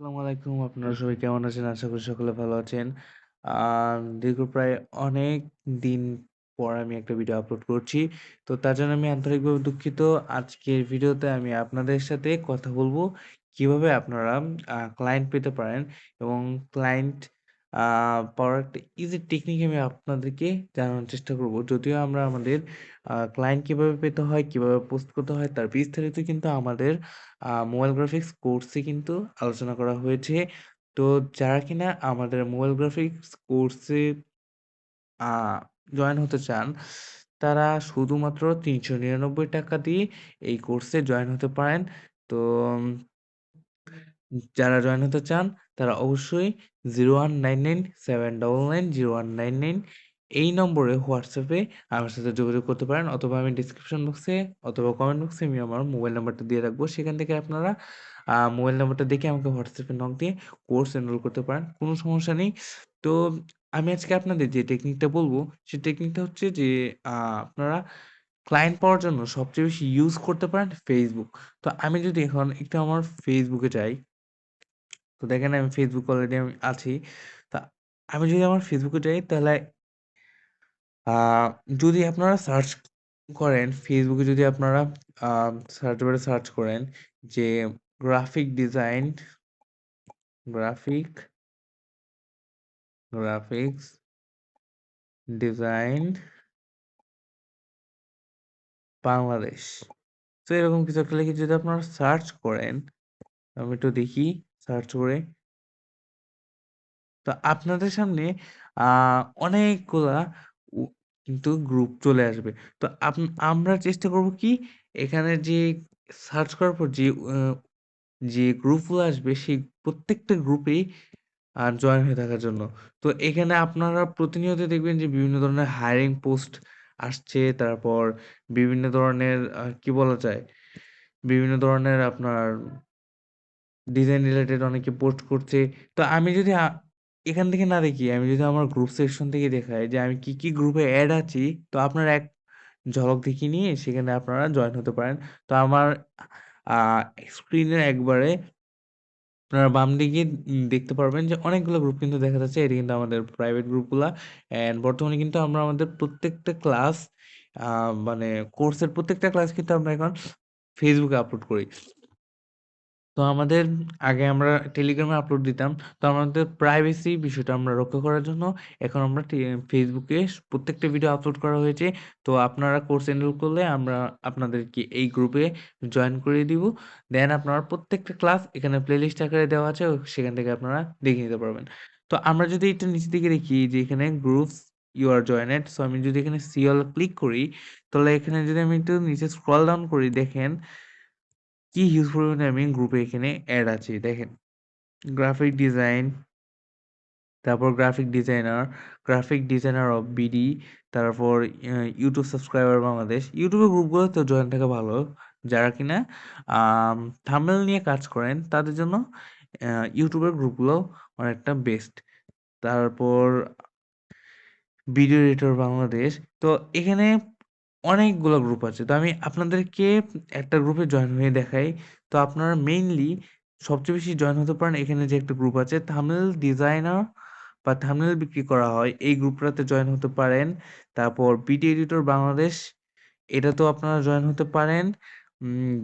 আসসালামু আলাইকুম। আপনারা সবাই কেমন আছেন? আশা করি সকলে ভালো আছেন। দীর্ঘ প্রায় অনেক দিন পর আমি একটা ভিডিও আপলোড করছি। তো তার জন্য আমি আন্তরিকভাবে দুঃখিত। আজকের ভিডিওতে আমি আপনাদের সাথে কথা বলব কীভাবে আপনারা ক্লায়েন্ট পেতে পারেন এবং ক্লায়েন্ট পাওয়ার একটা ইজি টেকনিক আমি আপনাদেরকে জানানোর চেষ্টা করব। যদিও আমরা আমাদের ক্লায়েন্ট কীভাবে পেতে হয়, কীভাবে পোস্ট করতে হয় তার বিস্তারিত কিন্তু আমাদের মোবাইল গ্রাফিক্স কোর্সে কিন্তু আলোচনা করা হয়েছে। তো যারা কিনা আমাদের মোবাইল গ্রাফিক্স কোর্সে জয়েন হতে চান, তারা শুধুমাত্র ৳৩৯৯ দিয়ে এই কোর্সে জয়েন হতে পারেন। তো যারা জয়েন হতে চান, তারা অবশ্যই 0199799019 এই নম্বরে হোয়াটসঅ্যাপে আমার সাথে যোগাযোগ করতে পারেন অথবা আমি ডিসক্রিপশন বক্সে অথবা কমেন্ট বক্সে আমি আমার মোবাইল নাম্বারটা দিয়ে রাখব। সেখান থেকে আপনারা মোবাইল নাম্বারটা দেখে আমাকে হোয়াটসঅ্যাপে নক দিয়ে কোর্স এনরোল করতে পারেন। কোনো সমস্যা নেই। তো আমি আজকে আপনাদের যে টেকনিকটা বলব সেই টেকনিকটা হচ্ছে যে আপনারা ক্লায়েন্ট পাওয়ার জন্য সবচেয়ে বেশি ইউজ করতে পারেন ফেসবুক তো আমি যদি এখন একটু আমার ফেসবুকে যাই তো দেখেন আমি ফেসবুক অলরেডি আমি আছি। তা আমি যদি আমার ফেসবুকে যাই তাহলে যদি আপনারা সার্চ করেন ফেসবুকে যদি আপনারা সার্চ বারে সার্চ করেন যে graphic design graphic graphics design Bangladesh. তো এরকম কিছু একটা লিখে যদি আপনারা সার্চ করেন, আমি একটু দেখি সার্চ করে। তো আপনাদের সামনে অনেকগুলা কিন্তু গ্রুপ চলে আসবে। তো আমরা চেষ্টা করব কি, এখানে যে সার্চ করার পর যে যে গ্রুপগুলো আসবে, সেই প্রত্যেকটা গ্রুপেই আ জয়েন হয়ে থাকার জন্য। তো এখানে আপনারা প্রতিনিয়ত দেখবেন যে বিভিন্ন ধরনের হায়ারিং পোস্ট আসছে। তারপর বিভিন্ন ধরনের কি বলা যায়? বিভিন্ন ধরনের আপনার ডিজাইন রিলেটেড অনেকে পোস্ট করছে। তো আমি যদি এখান থেকে না দেখি, আমি যদি আমার গ্রুপ সেকশন থেকে দেখাই যে আমি কি, কি গ্রুপে অ্যাড আছি, তো আপনারা এক ঝলক দেখিয়ে নিয়ে সেখানে আপনারা জয়েন হতে পারেন। তো আমার স্ক্রিনের একবারে আপনারা বাম দিকে দেখতে পারবেন যে অনেকগুলো গ্রুপ কিন্তু দেখা যাচ্ছে। এটি কিন্তু আমাদের প্রাইভেট গ্রুপগুলা। অ্যান্ড বর্তমানে কিন্তু আমরা আমাদের প্রত্যেকটা ক্লাস মানে কোর্সের প্রত্যেকটা ক্লাস কিন্তু আমরা এখন ফেসবুকে আপলোড করি। তো আমাদের আগে আমরা টেলিগ্রামে আপলোড দিতাম। তো আমাদের প্রাইভেসি বিষয়টা আমরা রক্ষা করার জন্য এখন আমরা Facebook প্রত্যেকটা ভিডিও আপলোড করা হয়েছে। তো আপনারা কোর্স এনরোল করলে আমরা আপনাদেরকে এই গ্রুপে জয়েন করিয়ে দিব। দেন আপনারা প্রত্যেকটা ক্লাস এখানে প্লেলিস্ট আকারে দেওয়া আছে। সেখান থেকে আপনারা দেখে নিতে পারবেন। তো আমরা যদি একটু নিচের দিকে দেখি যে এখানে groups you are joined. So আমি যদি এখানে সি অল ক্লিক করি, তাহলে এখানে যদি আমি একটু নিচে স্ক্রল ডাউন করি দেখেন কি হিউজ পরিমাণে আমি গ্রুপে এখানে অ্যাড আছি দেখেন। গ্রাফিক ডিজাইন তারপর graphic designer, graphic designer of BD, তারপর ইউটিউব সাবস্ক্রাইবার বাংলাদেশ। এর গ্রুপগুলোতেও জয়েন থাকা ভালো। যারা কিনা থাম্বনেল নিয়ে কাজ করেন তাদের জন্য ইউটিউবের গ্রুপগুলো অনেকটা বেস্ট। তারপর ভিডিও এডিটর বাংলাদেশ। তো এখানে অনেকগুলো গ্রুপ আছে। তো আমি আপনাদেরকে একটা গ্রুপে জয়েন হয়ে দেখাই। তো আপনারা মেইনলি সবচেয়ে বেশি জয়েন হতে পারেন এখানে যে একটা গ্রুপ আছে থাম্বনেল ডিজাইনার বা থাম্বনেল বিক্রি করা হয় এই গ্রুপটাতে জয়েন হতে পারেন। তারপর ভিডিও এডিটর বাংলাদেশ, এটা তো আপনারা জয়েন হতে পারেন।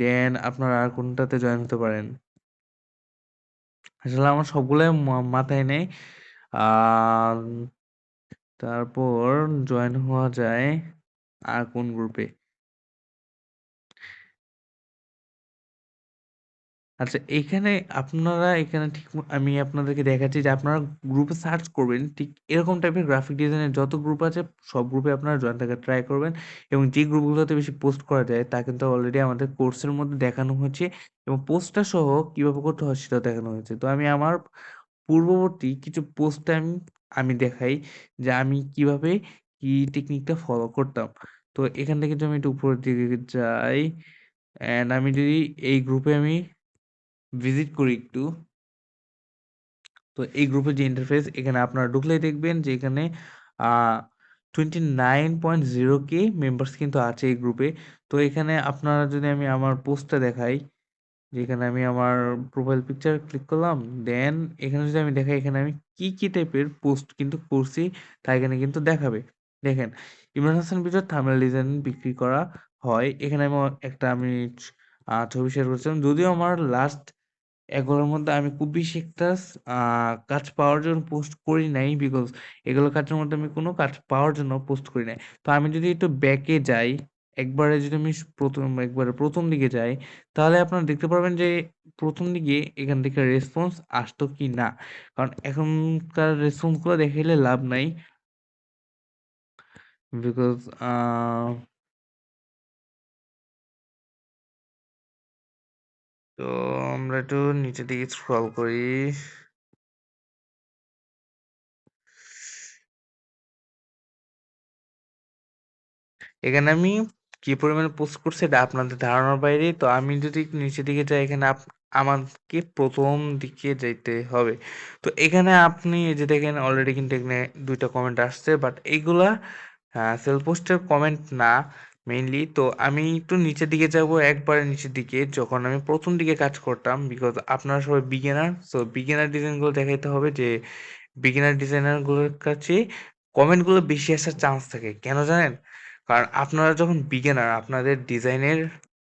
দেন আপনারা আর কোনটাতে জয়েন হতে পারেন? আসলে আমার সবগুলাই মাথায় নেই। তারপর জয়েন হওয়া যায় আর কোন গ্রুপে? আচ্ছা এখানে আপনারা এখানে ঠিক আমি আপনাদেরকে দেখাচ্ছি যে আপনারা গ্রুপে সার্চ করবেন। ঠিক এরকম টাইপের গ্রাফিক ডিজাইনের যত গ্রুপ আছে, সব গ্রুপে আপনারা জয়েন থাকার ট্রাই করবেন এবং যে গ্রুপগুলোতে বেশি পোস্ট করা যায়, তা কিন্তু অলরেডি আমাদের কোর্সের মধ্যে দেখানো হয়েছে এবং পোস্টটা সহ কীভাবে করতে হয় সেটাও দেখানো হয়েছে। তো আমি আমার পূর্ববর্তী কিছু পোস্টে আমি আমি দেখাই যে আমি কীভাবে কি টেকনিকটা ফলো করতাম। তো এখান থেকে যদি আমি একটু উপরের দিকে যাই অ্যান্ড আমি যদি এই গ্রুপে আমি ভিজিট করি একটু। তো এই গ্রুপের যে ইন্টারফেস এখানে আপনারা ঢুকলেই দেখবেন যে এখানে আ 29.0 কে মেম্বার্স কিন্তু আছে এই গ্রুপে। তো এখানে আপনারা যদি আমি আমার পোস্টটা দেখাই যেখানে আমি আমার প্রোফাইল পিকচার ক্লিক করলাম। দেন এখানে যদি আমি দেখাই এখানে আমি কি, কি টাইপের পোস্ট কিন্তু করছি তা এখানে কিন্তু দেখাবে। দেখেন ইমরান হাসান ভিডিওর থাম্বনেল ডিজাইন বিক্রি করা হয়। এখানে আমি একটা আমি ছবি শেয়ার করেছিলাম। যদিও আমার লাস্ট এগুলোর মধ্যে আমি খুব বেশি একটা কাজ পাওয়ার জন্য পোস্ট করি নাই। বিকজ এগুলো কাজের মধ্যে আমি কোনো কাজ পাওয়ার জন্য পোস্ট করি নাই। তো আমি যদি একটু ব্যাকে যাই, একবারে যদি আমি প্রথম একবারে প্রথম দিকে যাই, তাহলে আপনারা দেখতে পারবেন যে প্রথম দিকে এখান থেকে রেসপন্স আসতো কি না। কারণ এখনকার রেসপন্সগুলো দেখাইলে লাভ নাই। বিকজ আ তো আমরা একটু নিচের দিকে স্ক্রল করি। এখানে আমি কি পরিমাণে পোস্ট করছি এটা আপনাদের ধারণার বাইরে। তো আমি যদি নিচের দিকে যাই, এখানে আমাকে প্রথম দিকে যাইতে হবে। তো এখানে আপনি যে দেখেন অলরেডি কিন্তু এখানে ২ টা কমেন্ট আসছে। বাট এইগুলা আ সেলফ পোস্টের কমেন্ট না মেইনলি। তো আমি একটু নিচের দিকে যাব, একবারে নিচের দিকে যখন আমি প্রথম দিকে কাজ করতাম। বিকজ আপনারা সবাই বিগিনার। সো বিগিনার ডিজাইনগুলো দেখাইতে হবে যে বিগিনার ডিজাইনারগুলোর কাছে কমেন্টগুলো বেশি আসার চান্স থাকে। কেন জানেন? কারণ আপনারা যখন বিগিনার আপনাদের ডিজাইনের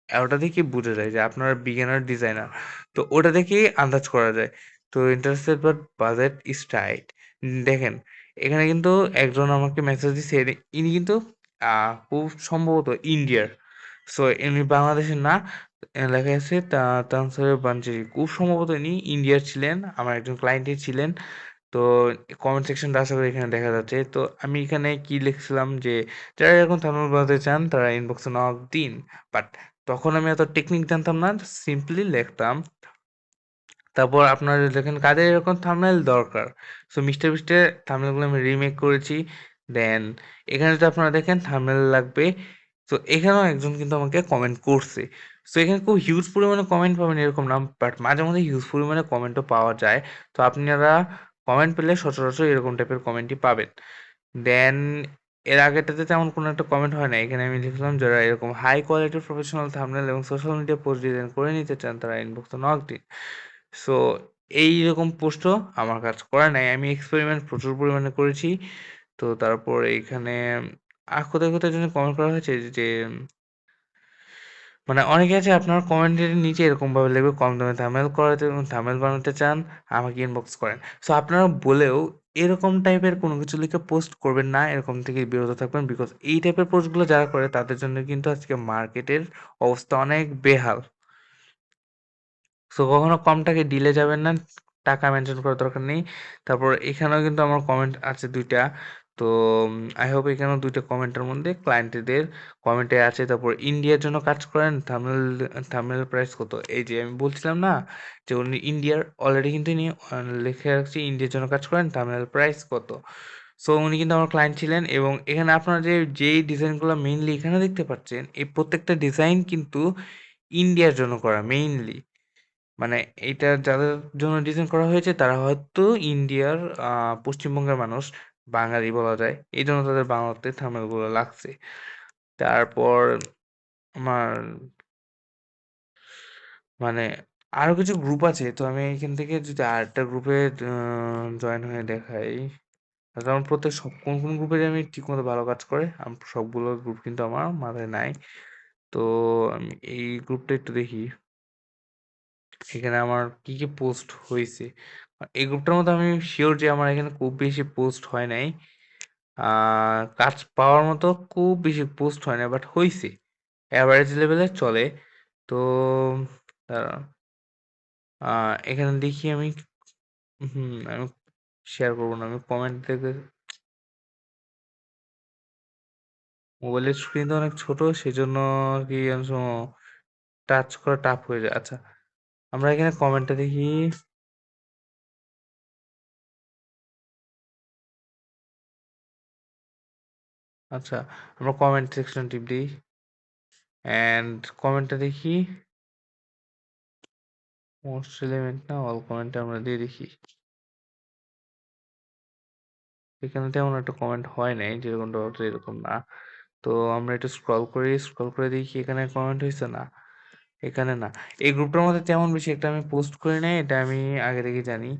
ওটা দেখেই বোঝা যায় যে আপনারা বিগিনার ডিজাইনার। তো ওটা দেখেই আন্দাজ করা যায়। তো interested but budget is tight. দেখেন এখানে কিন্তু একজন আমাকে মেসেজ দিচ্ছে ইনি কিন্তু খুব সম্ভবত ইন্ডিয়ার। সো ইনি বাংলাদেশের না। লেখা আছে তা তানসির খুব সম্ভবত ইনি ইন্ডিয়ার ছিলেন। আমার একজন ক্লায়েন্টই ছিলেন। তো কমেন্ট সেকশনটা আশা করি এখানে দেখা যাচ্ছে। তো আমি এখানে কি লিখছিলাম যে, যারা এরকম থাম্বনেল বানাতে চান তারা ইনবক্সে নক দিন। বাট তখন আমি এত টেকনিক জানতাম না। সিম্পলি লিখতাম। তারপর আপনারা দেখেন কাদের এরকম থাম্বনেল দরকার। সো মিস্টার বিস্টের থাম্বনেলগুলো আমি রিমেক করেছি। দেন এখানে যদি আপনারা দেখেন থাম্বনেল লাগবে। তো এখানেও একজন কিন্তু আমাকে কমেন্ট করছে। সো এখানে খুব হিউজ পরিমাণে কমেন্ট পাবেন এরকম না। বাট মাঝে মধ্যে হিউজ পরিমাণে কমেন্টও পাওয়া যায়। তো, আপনারা কমেন্ট পেলে সচরাচর এরকম টাইপের কমেন্টই পাবেন। দেন এর আগেটাতে তেমন কোনো একটা কমেন্ট হয় না এখানে আমি লিখলাম, যারা এরকম হাই কোয়ালিটির প্রফেশনাল থাম্বনেল এবং সোশ্যাল মিডিয়া পোস্ট ডিজাইন করে নিতে চান, তারা ইনবক্সে নক দিন। সো এইরকম পোস্টও আমার কাজ করে নাই। আমি এক্সপেরিমেন্ট প্রচুর পরিমাণে করেছি। তো তারপর এইখানে আর কোথায়, কোথায় যেন কমেন্ট করা হয়েছে যে মানে অনেকে আছে আপনার কমেন্টের নিচে এরকমভাবে লিখবে কম দামে থামেল করাতে থামেল বানাতে চান আমাকে ইনবক্স করেন। সো আপনারা বলেও এরকম টাইপের কোনো কিছু লিখে পোস্ট করবেন না। এরকম থেকে বিরত থাকবেন। বিকজ এই টাইপের পোস্টগুলো যারা করে তাদের জন্য কিন্তু আজকে মার্কেটের অবস্থা অনেক বেহাল। সো কখনো কম টাকায় ডিলে যাবেন না। টাকা মেনশন করার দরকার নেই। তারপর এখানেও কিন্তু আমার কমেন্ট আছে দুইটা তো আই হোপ এখানেও দুইটা কমেন্টের মধ্যে ক্লায়েন্টদের কমেন্টে আছে। তারপর ইন্ডিয়ার জন্য কাজ করেন থাম্বনেল থামেল প্রাইস কত? এই যে আমি বলছিলাম না যে উনি ইন্ডিয়ার অলরেডি কিন্তু ইনি লিখে রাখছি ইন্ডিয়ার জন্য কাজ করেন থাম্বনেল প্রাইস কত? সো উনি কিন্তু আমার ক্লায়েন্ট ছিলেন এবং এখানে আপনারা যে, যেই ডিজাইনগুলো মেইনলি এখানে দেখতে পাচ্ছেন, এই প্রত্যেকটা ডিজাইন কিন্তু ইন্ডিয়ার জন্য করা মেইনলি। মানে এইটা যাদের জন্য ডিজাইন করা হয়েছে তারা হয়তো ইন্ডিয়ার আ পশ্চিমবঙ্গের মানুষ, বাঙালি বলা যায়। এই জন্য তাদের বাংলাতে থাম্বনেলগুলো লাগছে। তারপর আমার মানে আরও কিছু গ্রুপ আছে। তো আমি এখান থেকে যদি আরেকটা গ্রুপে জয়েন হয়ে দেখাই। কারণ প্রত্যেক সব কোন, কোন গ্রুপে আমি ঠিক মতো ভালো কাজ করে সবগুলো গ্রুপ কিন্তু আমার মাথায় নাই। তো আমি এই গ্রুপটা একটু দেখি। এখানে আমার কি, কি পোস্ট হয়েছে এই গ্রুপটার মধ্যে আমি শিওর যে আমার এখানে খুব বেশি পোস্ট হয় নাই। কাজ পাওয়ার মতো খুব বেশি পোস্ট হয় নাই বাট হয়েছে অ্যাভারেজ লেভেলে চলে। তো। এখানে দেখি আমি হুম, আমি শেয়ার করব না। আমি কমেন্ট থেকে মোবাইলের স্ক্রিন তো অনেক ছোট সেজন্য অনেক সময় টাচ করা টাফ হয়ে যায়। আচ্ছা, আমরা এখানে কমেন্টটা দেখি। আচ্ছা, আমরা কমেন্ট সেকশন টিপ দেই। অ্যান্ড কমেন্টটা দেখি। মোস্ট রিলেভেন্ট না অল কমেন্ট আমরা দিয়ে দেখি। এখানে তেমন একটা কমেন্ট হয় নাই যেরকমটা হতো এরকম না। তো আমরা একটু স্ক্রল করি, স্ক্রল করে দেখি এখানে কমেন্ট হয়েছে না। এখানে না। এই গ্রুপটার মধ্যে তেমন বেশি একটা আমি পোস্ট করি নাই। এটা আমি আগে থেকে জানি।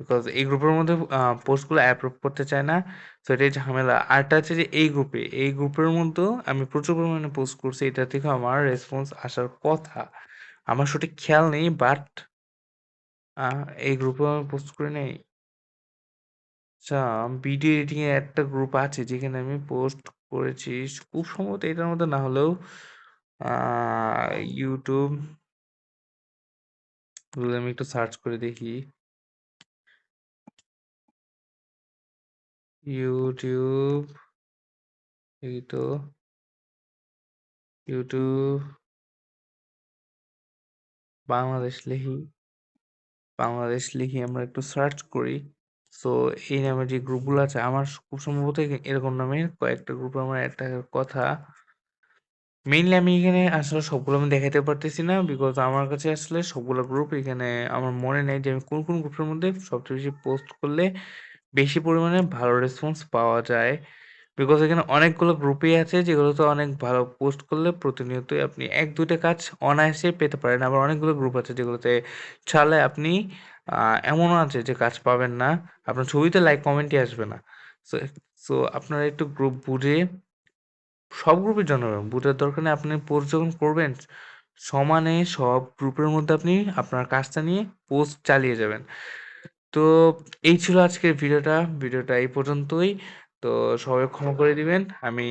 বিকজ এই গ্রুপের মধ্যে পোস্টগুলো অ্যাপ্রুভ করতে চায় না। তো এটাই ঝামেলা। আরেকটা হচ্ছে যে এই গ্রুপে, এই গ্রুপের মধ্যেও আমি প্রচুর পরিমাণে পোস্ট করছি। এটা থেকেও আমার রেসপন্স আসার কথা। আমার সঠিক খেয়াল নেই বাট এই গ্রুপে আমি পোস্ট করি নাই। আচ্ছা, ভিডিও এডিটিং এর একটা গ্রুপ আছে যেখানে আমি পোস্ট করেছি। খুব সম্ভবত এটার মধ্যে না হলেও YouTube আমি একটু সার্চ করে দেখি। ইউটিউব এই তো। YouTube বাংলাদেশ লিখি। বাংলাদেশ লিখি আমরা একটু সার্চ করি। সো এই নামে যে গ্রুপগুলো আছে, আমার খুব সম্ভবত এরকম নামে কয়েকটা গ্রুপে আমার একটা কথা। মেইনলি আমি এখানে আসলে সবগুলো আমি দেখাতে পারতেছি না। বিকজ আমার কাছে আসলে সবগুলো গ্রুপ এখানে আমার মনে নেই যে আমি কোন, কোন গ্রুপের মধ্যে সবচেয়ে বেশি পোস্ট করলে বেশি পরিমাণে ভালো রেসপন্স পাওয়া যায়। বিকজ এখানে অনেকগুলো গ্রুপই আছে যেগুলোতে অনেক ভালো পোস্ট করলে প্রতিনিয়তই আপনি ১-২ টা কাজ অনায়াসে পেতে পারেন। আবার অনেকগুলো গ্রুপ আছে যেগুলোতে ছাড়লে আপনি এমনও আছে যে কাজ পাবেন না। আপনার ছবিতে লাইক কমেন্টই আসবে না। সো সো আপনারা একটু গ্রুপ বুঝে সব গ্রুপের জন্য বুঝার দরকার নেই। আপনি পোস্ট যখন করবেন সমানে সব গ্রুপের মধ্যে আপনি আপনার কাজটা নিয়ে পোস্ট চালিয়ে যাবেন। তো এই ছিল আজকের ভিডিওটা। ভিডিওটা এই পর্যন্তই। তো সবাই ক্ষমা করে দিবেন। আমি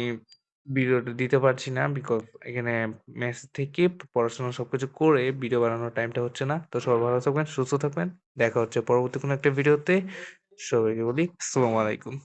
ভিডিওটা দিতে পারছি না বিকজ এখানে মেসেজ থেকে পড়াশোনা সব কিছু করে ভিডিও বানানোর টাইমটা হচ্ছে না। তো সবাই ভালো থাকবেন, সুস্থ থাকবেন। দেখা হচ্ছে পরবর্তী কোনো একটা ভিডিওতে। সবাইকে বলি আসসালামু আলাইকুম।